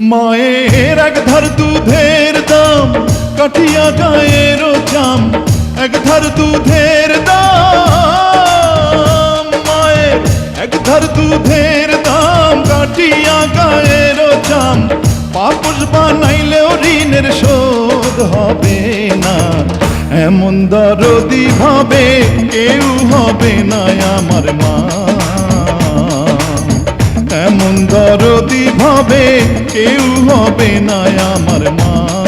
মায়ের এক ধার দুধের দাম কাঠিয়া গায়ের চাম এক ধার দুধের দাম, মায়ের এক ধার দুধের দাম কাঠিয়া গায়ের চাম পাপস বানাইলেও ঋণের শোধ হবে না। এমন দরদি ভাবে কেউ হবে না আমার মা। ভাবে কেউ হবে না আমার মা।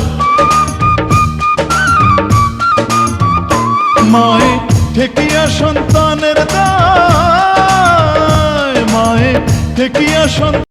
ঠেকিয়া সন্তানের দায় মায়ে ঠেকিয়া সন্তান